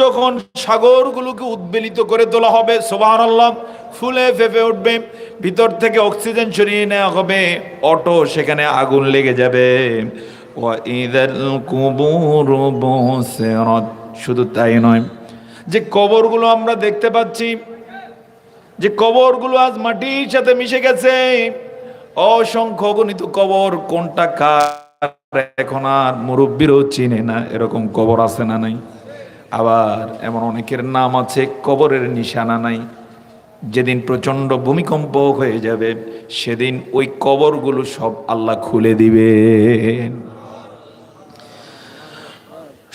যখন সাগরগুলোকে উদ্বেলিত করে তোলা হবে সোবাহান আল্লাহ ফুলে ফেপে উঠবে, ভিতর থেকে অক্সিজেন সরিয়ে নেওয়া হবে, অটো সেখানে আগুন লেগে যাবে। শুধু তাই নয়, যে কবরগুলো আমরা দেখতে পাচ্ছি, যে কবরগুলো আজ মাটির সাথে মিশে গেছে, অসংখ্য গণিত কবর, কোনটা কার এখন আর মুরব্বীরও চিনে না, এরকম কবর আছে না নাই। আবার এমন অনেকের নাম আছে, কবরের নিশানা নাই। যেদিন প্রচণ্ড ভূমিকম্প হয়ে যাবে, সেদিন ওই কবরগুলো সব আল্লাহ খুলে দিবেন।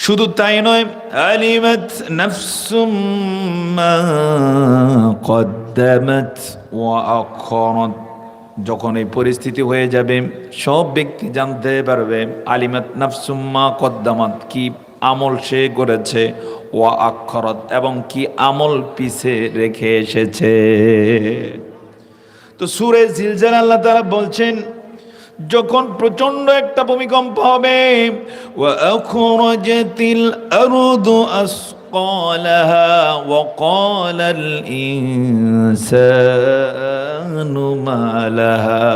শুধু তাই নয় যখন এই পরিস্থিতি হয়ে যাবে, সব ব্যক্তি জানতে পারবে, আলিমাত নাফসুম্মা কদ্দামাত, কি আমল সে করেছে ও আক্ষরত এবং কি আমল পিছে রেখে এসেছে। তো সুরে জিলজান আল্লাহ তারা বলছেন, যখন প্রচণ্ড একটা ভূমিকম্প হবে, ওয়া আখরাজাতিল আরদু আস أثقالها وقال الإنسان ما لها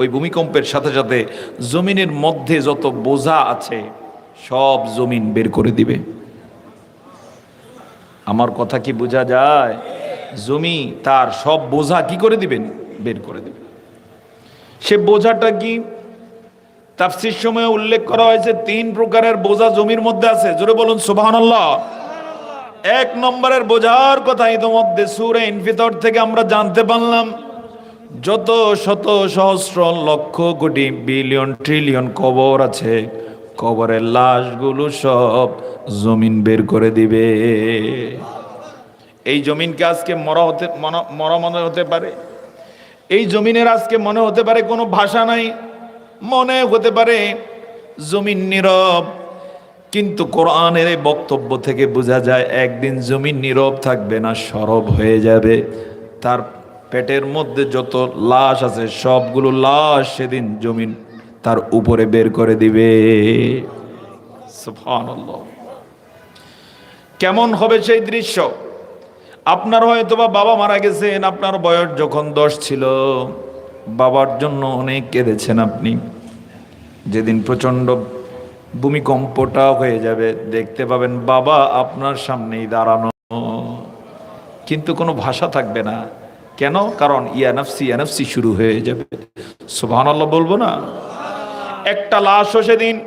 ওই ভূমিকম্পের সাথে সাথে জমিনের মধ্যে যত বোঝা আছে সব জমিন বের করে দিবে আমার কথা কি বোঝা যায় জমি তার সব বোঝা কি করে দিবেন বের করে দিবেন সে বোঝাটা কি তাফসির সময় উল্লেখ করা হয়েছে তিন প্রকারের বোঝা জমির মধ্যে আছে। জোরে বলুন সুবহান এক নম্বরের বোঝার কথা ইতোমধ্যে সুরে ইনফিতর থেকে আমরা জানতে পারলাম, যত শত সহস্র লক্ষ কোটি বিলিয়ন ট্রিলিয়ন কবর আছে, কবরের লাশগুলো সব জমিন বের করে দিবে। এই জমিনকে আজকে মরা হতে মরা মনে হতে পারে? এই জমিনের আজকে মনে হতে পারে কোনো ভাষা নাই। মনে হতে পারে জমিন নীরব, কিন্তু কোরআনের এই বক্তব্য থেকে বোঝা যায় একদিন জমিন নীরব থাকবে না, সরব হয়ে যাবে। তার পেটের মধ্যে যত লাশ আছে, সবগুলো লাশ সেদিন জমিন তার উপরে বের করে দিবে। কেমন হবে সেই দৃশ্য? আপনার হয়তো বা বাবা মারা গেছেন, আপনার বয়স যখন দশ ছিল। বাবার জন্য অনেক কেঁদেছেন আপনি। যেদিন প্রচণ্ড ভূমিকম্পটা হয়ে যাবে, দেখতে পাবেন বাবা আপনার সামনেই দাঁড়ানো। কিন্তু কোনো ভাষা থাকবে না। কেন? কারণ ইয়ানফসি ইয়ানফসি শুরু হয়ে যাবে। সুবহান আল্লাহ বলব না? একটা লাশও সেদিন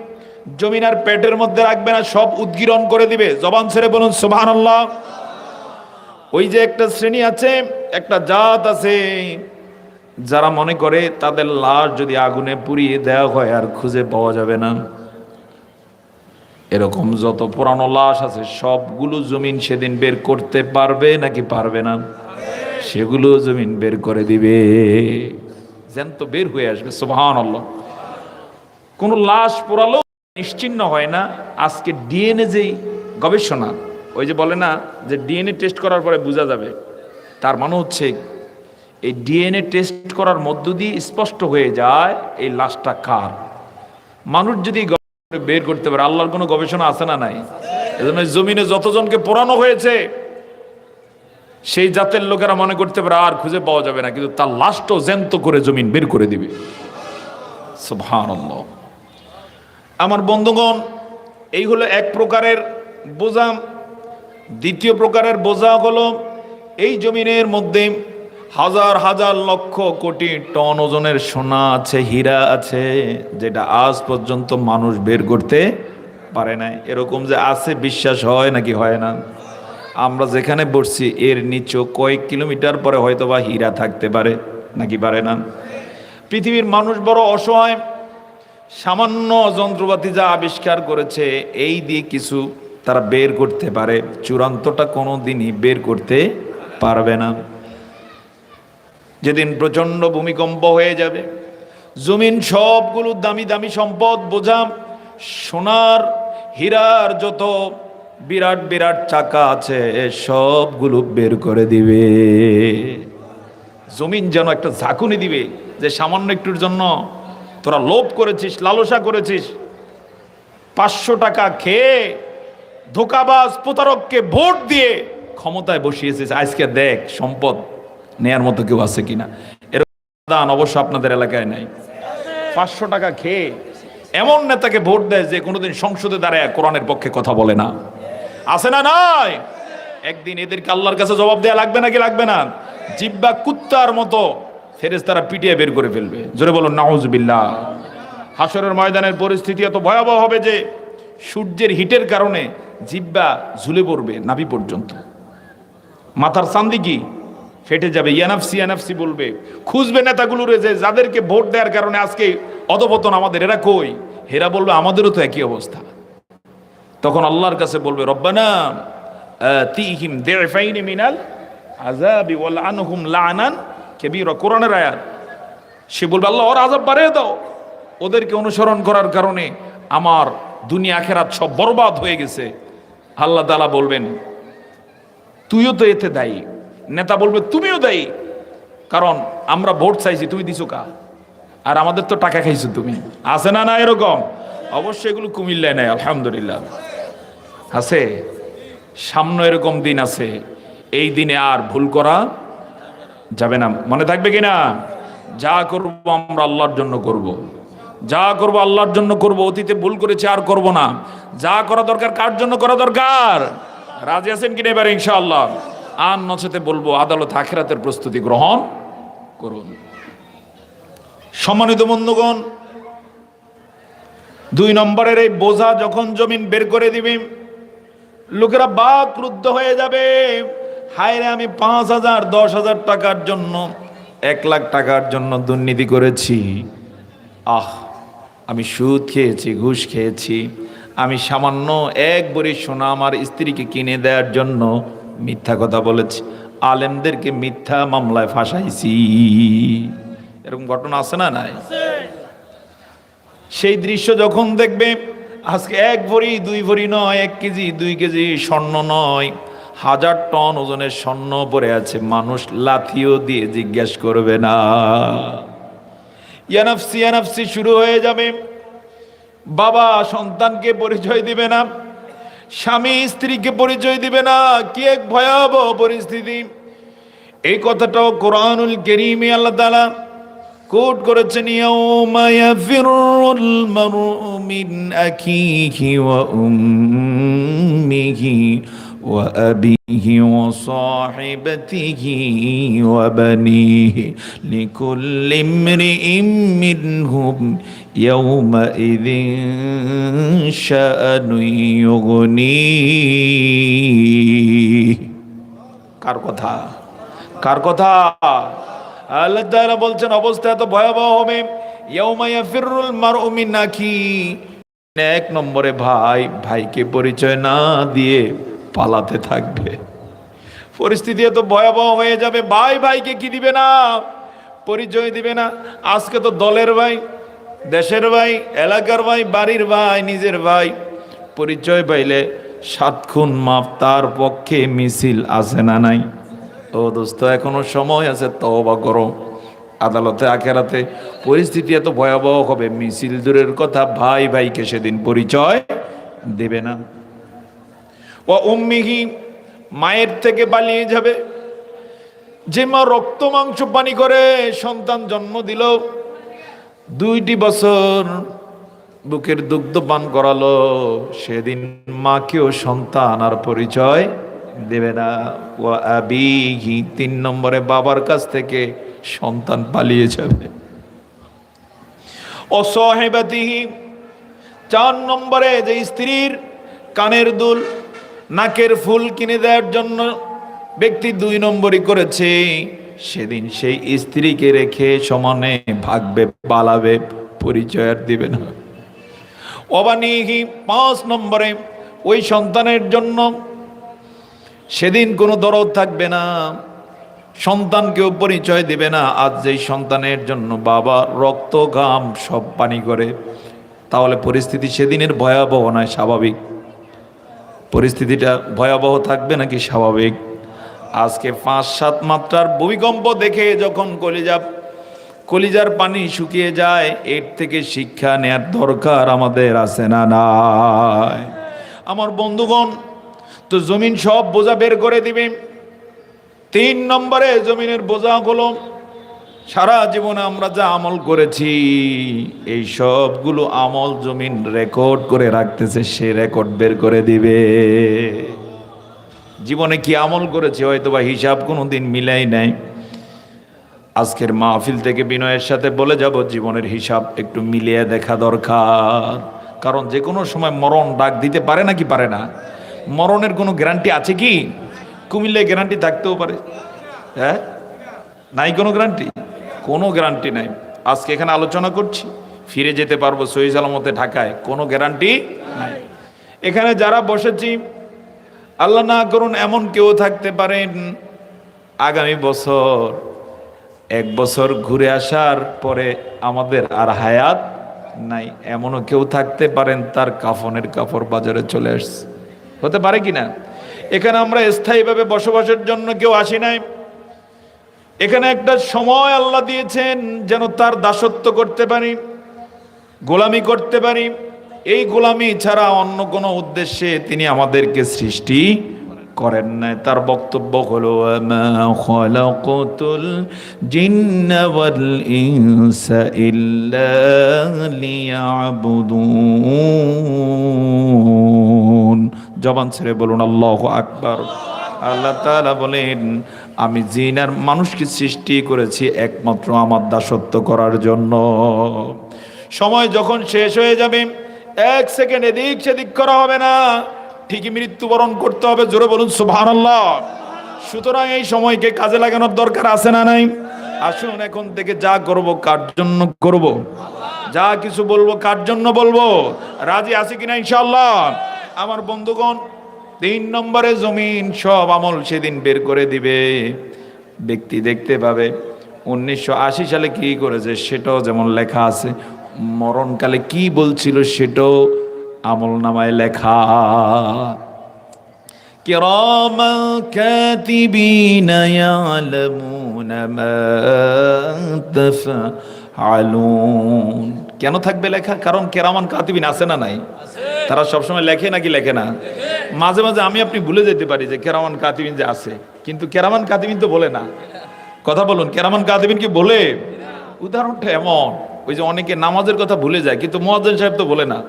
জমিনার পেটের মধ্যে রাখবে না, সব উদ্গীরণ করে দিবে। জবান ছেড়ে বলুন সুবহান আল্লাহ ওই যে একটা শ্রেণি আছে, একটা জাত আছে যারা মনে করে তাদের লাশ যদি আগুনে পুড়িয়ে দেওয়া হয়, আর খুঁজে পাওয়া যাবে না। এরকম যত পুরানো লাশ আছে, সবগুলো জমিন সেদিন বের করতে পারবে নাকি পারবে না? সেগুলো জমিন বের করে দিবে। জ্যান্ত বের হয়ে আসবে আল্লাহ কোন লাশ পোড়ালো নিশ্চিন্ন হয় না। আজকে ডিএনএ যেই গবেষণা, ওই যে বলে না যে ডিএনএ টেস্ট করার পরে বোঝা যাবে, তার মানে হচ্ছে এই ডিএনএ টেস্ট করার মধ্য দিয়ে স্পষ্ট হয়ে যায় এই লাশটা কার? মানুষ যদি বের করতে পারে, আল্লাহর কোনো গবেষণা আছে না নাই? এজন্য জমিনে যতজনকে পোড়ানো হয়েছে, সেই জাতের লোকেরা মনে করতে পারে আর খুঁজে পাওয়া যাবে না, কিন্তু তার লাশটাও জ্যান্ত করে জমিন বের করে দিবে। আমার বন্ধুগণ, এই হলো এক প্রকারের বোঝা। দ্বিতীয় প্রকারের বোঝা হলো, এই জমিনের মধ্যে হাজার হাজার লক্ষ কোটি টন ওজনের সোনা আছে, হীরা আছে, যেটা আজ পর্যন্ত মানুষ বের করতে পারে না এরকম যে আছে, বিশ্বাস হয় নাকি হয় না? আমরা যেখানে বসছি, এর নিচেও কয়েক কিলোমিটার পরে হয়তো বা হীরা থাকতে পারে নাকি পারে না? পৃথিবীর মানুষ বড় অসহায়। সামান্য যন্ত্রপাতি যা আবিষ্কার করেছে, এই দিয়ে কিছু তারা বের করতে পারে। চূড়ান্তটা কোনো দিনই বের করতে পারবে না। যেদিন প্রচণ্ড ভূমিকম্প হয়ে যাবে, জমিন সবগুলো দামি দামি সম্পদ, বোঝাম, সোনার হীরার যত বিরাট বিরাট চাকা আছে, সবগুলো বের করে দিবে। জমিন যেন একটা ঝাঁকুনি দিবে যে সামান্য একটুর জন্য তোরা লোভ করেছিস, লালসা করেছিস, পাঁচশো টাকা খেয়ে ধোকাবাজ প্রতারককে ভোট দিয়ে ক্ষমতায় বসিয়েছিস। আজকে দেখ সম্পদ। নেয়ার মতো কেউ আছে কিনা? এরকম দান অবশ্য আপনাদের এলাকায় নাই। পাঁচশো টাকা খেয়ে এমন নেতাকে ভোট দেয় যে কোনোদিন সংসদে দাঁড়ায় কোরআনের পক্ষে কথা বলে না। আছে না নাই? একদিন এদেরকে আল্লাহর কাছে জবাব দেওয়া লাগবে নাকি লাগবে না? জিব্বা কুত্তার মতো ফেরেস তারা পিটিয়ে বের করে ফেলবে। জোরে বলুন, নাউজবিল্লাহ। হাসরের ময়দানের পরিস্থিতি এত ভয়াবহ হবে যে সূর্যের হিটের কারণে জিব্বা ঝুলে পড়বে নাভি পর্যন্ত। মাথার চান্দি কি? ফেটে যাবে। ইয়ানাফসি ইয়ানাফসি বলবে, খুঁজবে নেতাগুলোর যে যাদেরকে ভোট দেওয়ার কারণে আজকে অধপতন আমাদের। এরা কই? হেরা বলবে, আমাদেরও তো একই অবস্থা। তখন আল্লাহর কাছে বলবে, রব্বানা তিহিম দেফাইনি মিনাল আজাবি ওয়াল আনহুম লানান কেবির। কোরআনের আয়াত, সে বলবে, আল্লাহ, ওর আজাব বাড়িয়ে দাও। ওদেরকে অনুসরণ করার কারণে আমার দুনিয়া, আখেরাত সব বরবাদ হয়ে গেছে। আল্লাহ তাআলা বলবেন, তুইও তো এতে দায়ী। নেতা বলবে, তুমিও দায়ী কারণ আমরা ভোট চাইছি, তুমি দিছো কা? আর আমাদের তো টাকা খাইছো তুমি। আছে না না এরকম? অবশ্যই এগুলো কুমিল্লায় নাই, আলহামদুলিল্লাহ। আছে, সামনে এরকম দিন আছে, এই দিনে আর ভুল করা যাবে না। মনে থাকবে কি না যা করব আমরা আল্লাহর জন্য করব। যা করব আল্লাহর জন্য করব, অতীতে ভুল করেছে আর করব না। যা করা দরকার, কার জন্য করা দরকার? রাজি আছেন কিনা এবার ইনশাআল্লাহ? আর নচেতে বলব আদালত আখেরাতের প্রস্তুতি গ্রহণ করুন। সম্মানিত বন্ধুগণ, দুই নম্বরের এই বোঝা যখন জমিন বের করে দিবে, লোকেরা বাক ক্রুদ্ধ হয়ে যাবে। হায় রে আমি পাঁচ হাজার, দশ হাজার টাকার জন্য, এক লাখ টাকার জন্য দুর্নীতি করেছি। আহ, আমি সুদ খেয়েছি, ঘুষ খেয়েছি। আমি সামান্য এক বড়ি সোনা আমার স্ত্রীকে কিনে দেওয়ার জন্য মিথ্যা কথা বলেছি। আলেমদেরকে মিথ্যা মামলায় ফাঁসাইছি। এরকম ঘটনা আছে না নাই? সেই দৃশ্য যখন দেখবে, আজকে এক ভরি, দুই ভরি নয়, এক কেজি, দুই কেজি স্বর্ণ নয়, হাজার টন ওজনের স্বর্ণ পরে আছে। মানুষ লাথিও দিয়ে জিজ্ঞেস করবে না। ইয়ানাফসি ইয়ানাফসি শুরু হয়ে যাবে। বাবা সন্তানকে পরিচয় দিবে না। স্বামী স্ত্রীকে পরিচয় দিবে না। কি এক ভয়াবহ পরিস্থিতি। এই কথাটাও কোরআনুল কেরিমে আল্লাহ তালা কোট করেছেন, ইয়াউমা ওয়া বানিহি লিকুল্লি ইমরিইম মিনহুম ইয়াউমা ইযিন শাআনু ইউগনিহি কার কথা? কার কথা? আল্লাহ তাআলা বলছেন, অবস্থা এত ভয়াবহ হবে। ইয়াউমা ইয়াফিরুল মারউ মিন এক নম্বরে ভাই, ভাইকে পরিচয় না দিয়ে পালাতে থাকবে। পরিস্থিতি এত ভয়াবহ হয়ে যাবে, ভাই ভাইকে কি দিবে না? পরিচয় দিবে না। আজকে তো দলের ভাই, দেশের ভাই, এলাকার ভাই, বাড়ির ভাই, নিজের ভাই। পরিচয় পাইলে সাত খুন মাপ তার পক্ষে মিছিল আছে না নাই। ও দোস্ত, এখনও সময় আছে, তওবা করো। আদালতে, আখেরাতে পরিস্থিতি এত ভয়াবহ হবে, মিছিল দূরের কথা ভাই ভাইকে সেদিন পরিচয় দেবে না। ও উম্মিহি, মায়ের থেকে পালিয়ে যাবে। যে মা রক্ত, মাংস, পানি করে, সন্তান জন্ম দিল, দুইটি বছর বুকের দুগ্ধ পান করালো, সেদিন মাকেও সন্তান আর পরিচয় দেবে না। ও আবিহি, তিন নম্বরে বাবার কাছ থেকে সন্তান পালিয়ে যাবে। অসহেবাতিহি চার নম্বরে যে স্ত্রীর কানের দুল নাকের ফুল কিনে দেওয়ার জন্য ব্যক্তি দুই নম্বরই করেছে। সেদিন সেই স্ত্রীকে রেখে সমানে ভাগবে, পালাবে পরিচয় আর দিবে না। অবানিহি পাঁচ নম্বরে ওই সন্তানের জন্য সেদিন কোনো দরদ থাকবে না, সন্তানকেও পরিচয় দেবে না। আজ যেই সন্তানের জন্য বাবা রক্ত, ঘাম সব পানি করে, তাহলে পরিস্থিতি সেদিনের ভয়াবহ নয়, স্বাভাবিক। পরিস্থিতিটা ভয়াবহ থাকবে নাকি স্বাভাবিক? আজকে পাঁচ সাত মাত্রার ভূমিকম্প দেখে যখন কলিজা, কলিজার পানি শুকিয়ে যায়, এর থেকে শিক্ষা নেয়ার দরকার আমাদের আছে না নাই? আমার বন্ধুগণ, তো জমিন সব বোঝা বের করে দিবে। তিন নম্বরে জমিনের বোঝাগুলো সারা জীবনে আমরা যা আমল করেছি, এই সবগুলো আমল জমিন রেকর্ড করে রাখতেছে, সে রেকর্ড বের করে দিবে। জীবনে কি আমল করেছে হয়তো বা হিসাব কোনো দিন মিলাই নাই। আজকের মাহফিল থেকে বিনয়ের সাথে বলে যাব, জীবনের হিসাব একটু মিলিয়ে দেখা দরকার। কারণ যে কোনো সময় মরণ ডাক দিতে পারে নাকি পারে না? মরণের কোনো গ্যারান্টি আছে কি? কুমিল্লায় গ্যারান্টি থাকতেও পারে। হ্যাঁ? নাই কোনো গ্যারান্টি কোনো গ্যারান্টি নাই। আজকে এখানে আলোচনা করছি, ফিরে যেতে পারব সহি সালামতে ঢাকায়, কোনো গ্যারান্টি নাই। এখানে যারা বসেছি, আল্লাহ না করুন এমন কেউ থাকতে পারেন, আগামী বছর, এক বছর ঘুরে আসার পরে আমাদের আর হায়াত নাই। এমনও কেউ থাকতে পারেন, তার কাফনের কাপড় বাজারে চলে আসছে। হতে পারে কি না এখানে আমরা স্থায়ীভাবে বসবাসের জন্য কেউ আসি নাই। এখানে একটা সময় আল্লাহ দিয়েছেন যেন তার দাসত্ব করতে পারি, গোলামি করতে পারি। এই গোলামি ছাড়া অন্য কোনো উদ্দেশ্যে তিনি আমাদেরকে সৃষ্টি করেন নাই। তার বক্তব্য হলো "ওয়ামা খলাকতুল জিন্না ওয়াল ইনসা ইল্লা লিয়াবুদুন। জবান ছেড়ে বলুন, আল্লাহু আকবার। আল্লাহ তাআলা বলেন, আমি জিন আর মানুষকে সৃষ্টি করেছি একমাত্র আমার দাসত্ব করার জন্য। সময় যখন শেষ হয়ে যাবে, এক সেকেন্ড এদিক সেদিক করা হবে না। ঠিকই মৃত্যুবরণ করতে হবে, জোরে বলুন, সুবহানাল্লাহ। সুতরাং এই সময়কে কাজে লাগানোর দরকার আছে না নাই? আসুন এখন থেকে যা করব, কার জন্য করব? যা কিছু বলব, কার জন্য বলব? রাজি আছে কিনা ইনশাল্লাহ আমার বন্ধুগণ তিন নম্বরে জমিন সব আমল সেদিন বের করে দিবে ব্যক্তি দেখতে পাবে উনিশশো আশি সালে কি করেছে সেটাও যেমন লেখা আছে মরণকালে কি বলছিল সেটাও আমল নামায় লেখা كراما كاتبين يعلمون ما تفعلون কেন থাকবে লেখা কারণ কেরামান কাতিবিন আছে না নাই তারা সবসময় লেখে নাকি লেখে না মাঝে মাঝে আমি আপনি ভুলে যেতে পারি যে কেরামান কাতিবিন যে আছে। কিন্তু কেরামান কাতিবিন তো বলে না। কথা বলুন, কেরামান কাতিবিন কি বলে? উদাহরণটা এমন, ওই যে অনেকে নামাজের কথা ভুলে যায়, কিন্তু মোয়াজ্জেন সাহেব তো বলে না।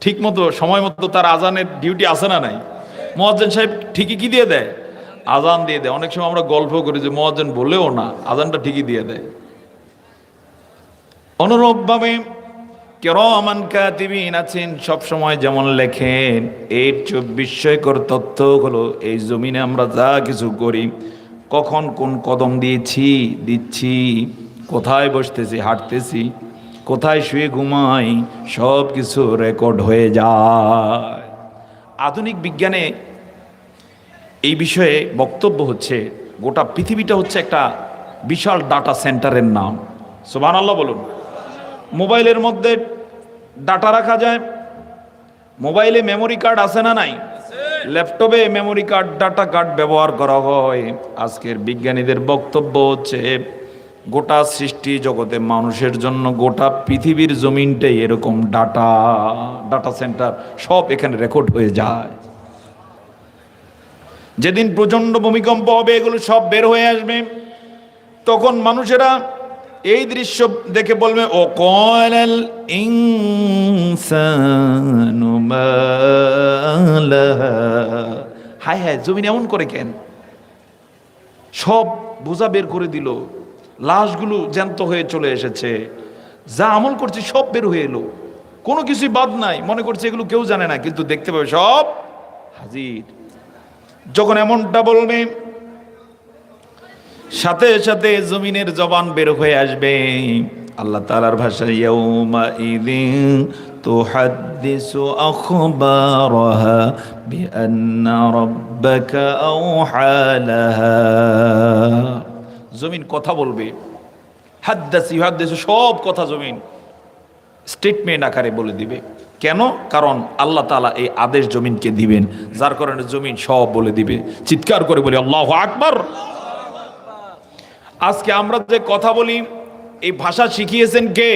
ঠিক মতো সময় মতো তার আজানের ডিউটি আছে না নাই? মোয়াজ্জেন সাহেব ঠিকই কি দিয়ে দেয়? আজান দিয়ে দেয়। অনেক সময় আমরা গল্প করি যে মোয়াজ্জেন বলেও না, আজানটা ঠিকই দিয়ে দেয়। অনুরূপভাবে কেরমান কাতিবিন আছেন, সব সময় যেমন লেখেন, এর চেয়ে বিস্ময়কর তথ্য হলো, এই জমিনে আমরা যা কিছু করি, কখন কোন কদম দিয়েছি, দিচ্ছি, কোথায় বসতেছি, হাঁটতেছি, কোথায় শুয়ে ঘুমাই, সব কিছু রেকর্ড হয়ে যায়। আধুনিক বিজ্ঞানে এই বিষয়ে বক্তব্য হচ্ছে, গোটা পৃথিবীটা হচ্ছে একটা বিশাল ডাটা সেন্টারের নাম। সোবান আল্লাহ বলুন। মোবাইলের মধ্যে ডাটা রাখা যায়। মোবাইলে মেমোরি কার্ড আছে না নাই? ল্যাপটপে মেমোরি কার্ড ডাটা কার্ড ব্যবহার করা হয়। আজকের বিজ্ঞানীদের বক্তব্য হচ্ছে, গোটা সৃষ্টি জগতে মানুষের জন্য গোটা পৃথিবীর জমিনটাই এরকম ডাটা। ডাটা সেন্টার সব এখানে রেকর্ড হয়ে যায়। যেদিন প্রচণ্ড ভূমিকম্প হবে, এগুলো সব বের হয়ে আসবে। তখন মানুষেরা এই দৃশ্য দেখে বলবে ও কলাল। হায় হায়, জমিন এমন করে কেন? সব বোঝা বের করে দিল। লাশগুলো জ্যান্ত হয়ে চলে এসেছে। যা আমল করছে সব বের হয়ে এলো। কোনো কিছুই বাদ নাই। মনে করছে এগুলো কেউ জানে না, কিন্তু দেখতে পাবে সব হাজির। যখন এমনটা বলবে সাথে সাথে জমিনের জবান বের হয়ে আসবে। আল্লাহ তালার ভাষায় জমিন কথা বলবে। হাদ্দাস ইহাদ্দাসু সব কথা জমিন স্টেটমেন্ট আকারে বলে দিবে। কেন? কারণ আল্লাহ তালা এই আদেশ জমিনকে দিবেন। যার কারণে জমিন সব বলে দিবে। চিৎকার করে বলি, আল্লাহ আকবর! আজকে আমরা যে কথা বলি, এই ভাষা শিখিয়েছেন কে?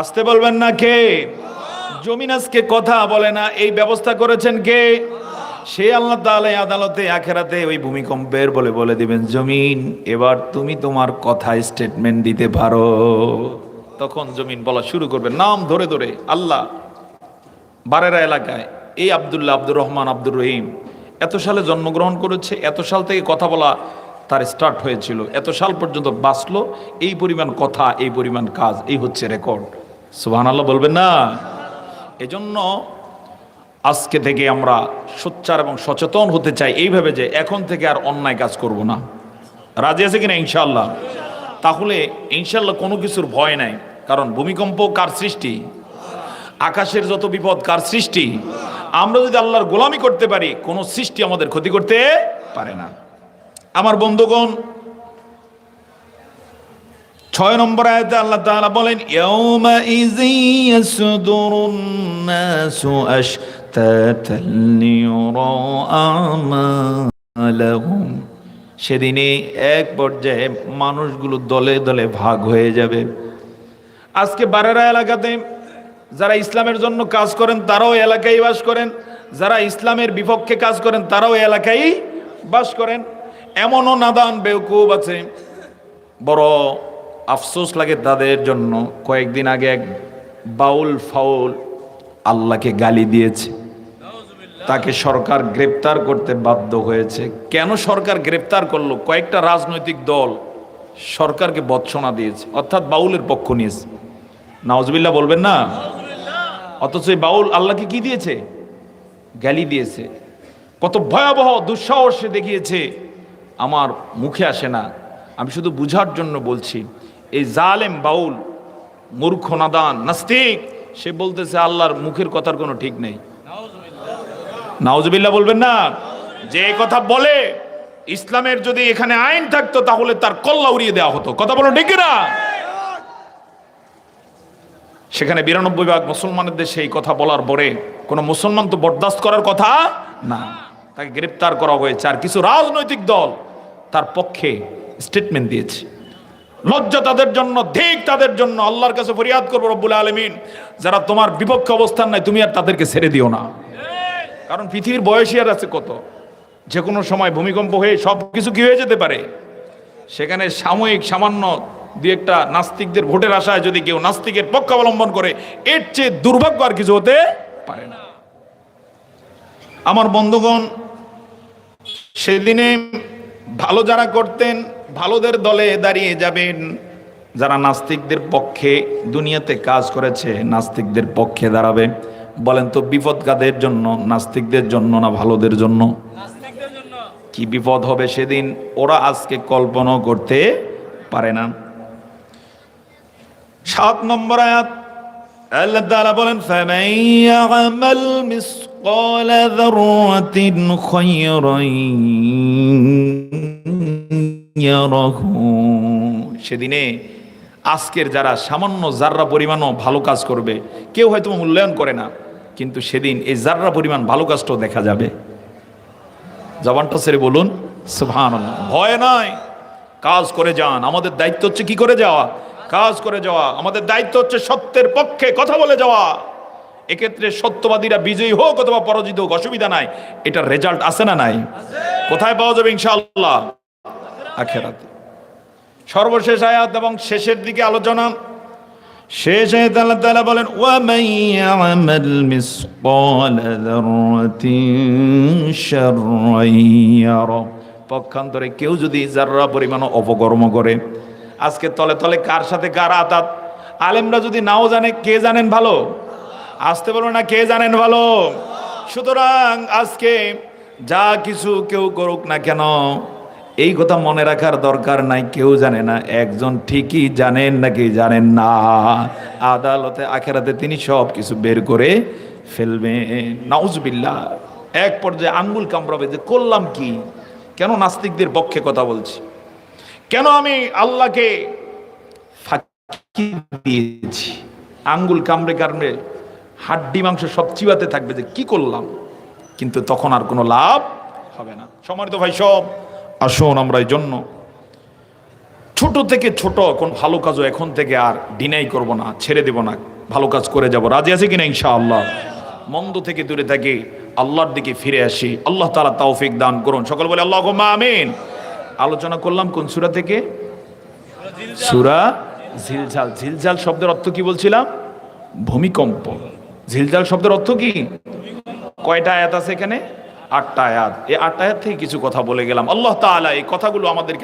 আসতে বলবেন না কে? জমিন আজকে কথা বলে না, এই ব্যবস্থা করেছেন কে? সে আল্লাহ এই আদালতে, আখেরাতে ওই ভূমিকম্পের বলে বলে দিবেন, জমিন, এবার তুমি তোমার কথা স্টেটমেন্ট দিতে পারো। তখন জমিন বলা শুরু করবে নাম ধরে ধরে, আল্লাহ, বারেরা এলাকায়, এই আব্দুল্লাহ আব্দুর রহমান আব্দুর রহিম, এত সালে জন্মগ্রহণ করেছে, এত সাল থেকে কথা বলা তার স্টার্ট হয়েছিল। এত সাল পর্যন্ত বাঁচলো, এই পরিমাণ কথা, এই পরিমাণ কাজ, এই হচ্ছে রেকর্ড সুবহান আল্লাহ বলবেন না? এজন্য আজকে থেকে আমরা সোচ্চার এবং সচেতন হতে চাই এইভাবে যে এখন থেকে আর অন্যায় কাজ করব না। রাজি আছে কিনা ইনশাল্লাহ তাহলে ইনশাল্লাহ কোনো কিছুর ভয় নাই, কারণ ভূমিকম্প কার সৃষ্টি? আকাশের যত বিপদ কার সৃষ্টি? আমরা যদি আল্লাহর গোলামি করতে পারি, কোনো সৃষ্টি আমাদের ক্ষতি করতে পারে না। আমার বন্ধুগণ, ছয় নম্বর আয়াতে আল্লাহ তাআলা বলেন, ইয়াউমা ইজি ইয়াসদুরুন নাসু আমালাহুম সেদিনে এক পর্যায়ে মানুষগুলো দলে দলে ভাগ হয়ে যাবে। আজকে বারেরা এলাকাতে যারা ইসলামের জন্য কাজ করেন, তারাও এলাকায় বাস করেন। যারা ইসলামের বিপক্ষে কাজ করেন, তারাও এলাকায় বাস করেন। এমনও নাদান বেউকুব আছে। বড় আফসোস লাগে তাদের জন্য। কয়েকদিন আগে এক বাউল ফাউল আল্লাহকে গালি দিয়েছে। তাকে সরকার গ্রেপ্তার করতে বাধ্য হয়েছে। কেন সরকার গ্রেপ্তার করল? কয়েকটা রাজনৈতিক দল সরকারকে বৎসনা দিয়েছে, অর্থাৎ বাউলের পক্ষ নিয়েছে। নাওজবিল্লাহ বলবেন না? অথচ এই বাউল আল্লাহকে কি দিয়েছে? গালি দিয়েছে। কত ভয়াবহ দুঃসাহস দেখিয়েছে। আমার মুখে আসে না। আমি শুধু বুঝার জন্য বলছি, এই জালেম বাউল, মূর্খ, নাদান, নাস্তিক, সে বলতেছে আল্লাহর মুখের কথার কোনো ঠিক নেই। নাউজবিল্লাহ বলবেন না। যে কথা বলে ইসলামের যদি এখানে আইন থাকতো, তাহলে তার কল্লা উড়িয়ে দেওয়া হতো। কথা বলো ঠিক না সেখানে বিরানব্বই ভাগ মুসলমানের দেশে এই কথা বলার পরে কোনো মুসলমান তো বরদাস্ত করার কথা না। তাকে গ্রেপ্তার করা হয়েছে। আর কিছু রাজনৈতিক দল তার পক্ষে স্টেটমেন্ট দিয়েছে। লজ্জা তাদের জন্য, ধিক তাদের জন্য, আল্লাহর কাছে ফরিয়াদ করব রব্বুল আলমিন। যারা তোমার বিপক্ষে অবস্থান নাই তুমি আর তাদেরকে ছেড়ে দিও না। কারণ পৃথিবীর বয়সী আর আছে কত? যে কোনো সময় ভূমিকম্প হয়ে সব কিছু কি হয়ে যেতে পারে? সেখানে সাময়িক, সামান্য দু একটা নাস্তিকদের ভোটের আশায় যদি কেউ নাস্তিকের পক্ষ অবলম্বন করে, এর চেয়ে দুর্ভাগ্য আর কিছু হতে পারে না। আমার বন্ধুগণ, সেদিনে ভালো যারা করতেন, ভালোদের দলে দাঁড়িয়ে যাবেন। যারা নাস্তিকদের পক্ষে দুনিয়াতে কাজ করেছে, নাস্তিকদের পক্ষে দাঁড়াবে। বলেন তো, বিপদ কাদের জন্য, নাস্তিকদের জন্য না ভালোদের জন্য? কি বিপদ হবে সেদিন? ওরা আজকে কল্পনাও করতে পারে না। সাত নম্বর আয়াত, আল্লাহ তাআলা বলেন, ফামান ইয়ামাল মিসকাল যাররাতিন খায়রান ইয়ারাহু সেদিনে আজকের যারা সামান্য জাররা পরিমাণও ভালো কাজ করবে, কেউ হয়তো মূল্যায়ন করে না, কিন্তু সেদিন এই জাররা পরিমাণ ভালো কাজটাও দেখা যাবে। জবানটা ছেড়ে বলুন ভয় নয় কাজ করে যান। আমাদের দায়িত্ব হচ্ছে কি করে যাওয়া? কাজ করে যাওয়া। আমাদের দায়িত্ব হচ্ছে সত্যের পক্ষে কথা বলে যাওয়া। এক্ষেত্রে সত্যবাদীরা বিজয়ী হোক অথবা পরাজিত হোক, অসুবিধা নাই। এটার রেজাল্ট আছে না নাই? কোথায় পাওয়া যাবে ইনশাআল্লাহ? আখেরাতে। সর্বশেষ আয়াত এবং শেষের দিকে আলোচনা। শেষ আয়াত আল্লাহ তাআলা বলেন ওয়া মান মিসকাল ইয়ারা। পক্ষান্তরে কেউ যদি যাররা পরিমাণ অপকর্ম করে, আজকে তলে তলে কার সাথে কার আতাত? আলেমরা যদি নাও জানে, কে জানেন ভালো? আসতে পারব না, কে জানেন ভালো? সুতরাং আজকে যা কিছু কেউ করুক না কেন, এই কথা মনে রাখার দরকার নাই, কেউ জানে না, একজন ঠিকই জানেন নাকি জানেন না। আদালতে, আখেরাতে তিনি সব কিছু বের করে ফেলবেন। নাউজবিল্লাহ, এক পর্যায়ে আঙ্গুল কামড়াবে যে, করলাম কি? কেন নাস্তিকদের পক্ষে কথা বলছি? কেন আমি আল্লাহকে ফাঁকি দিয়েছি? আঙ্গুল কামড়ে কামড়ে হাড্ডি মাংস সব চিবাতে থাকবে যে কি করলাম? কিন্তু তখন আর কোনো লাভ হবে না। সম্মানিত ভাই সব, আসুন আমরা এই জন্য। ছোট থেকে ছোট, কোন ভালো কাজও এখন থেকে আর ডিনাই করব না, ছেড়ে দেব না, ভালো কাজ করে যাব। রাজি আছে কিনা ইনশা আল্লাহ মন্দ থেকে দূরে থাকি, আল্লাহর দিকে ফিরে আসি। আল্লাহ তাআলা তৌফিক দান করুন। সকল বলে আল্লাহ আমিন। আলোচনা করলাম কোন সূরা থেকে? সূরা ঝিলঝাল ঝিলঝাল শব্দের অর্থ কি বলছিলাম? ভূমিকম্প। ঝিলঝাল শব্দের অর্থ কি? কয়টা আয়াত আছে এখানে? আটটা আয়াত। এই আটটা আয়াত থেকে কিছু কথা বলে গেলাম। আল্লাহ তালা এই কথাগুলো আমাদেরকে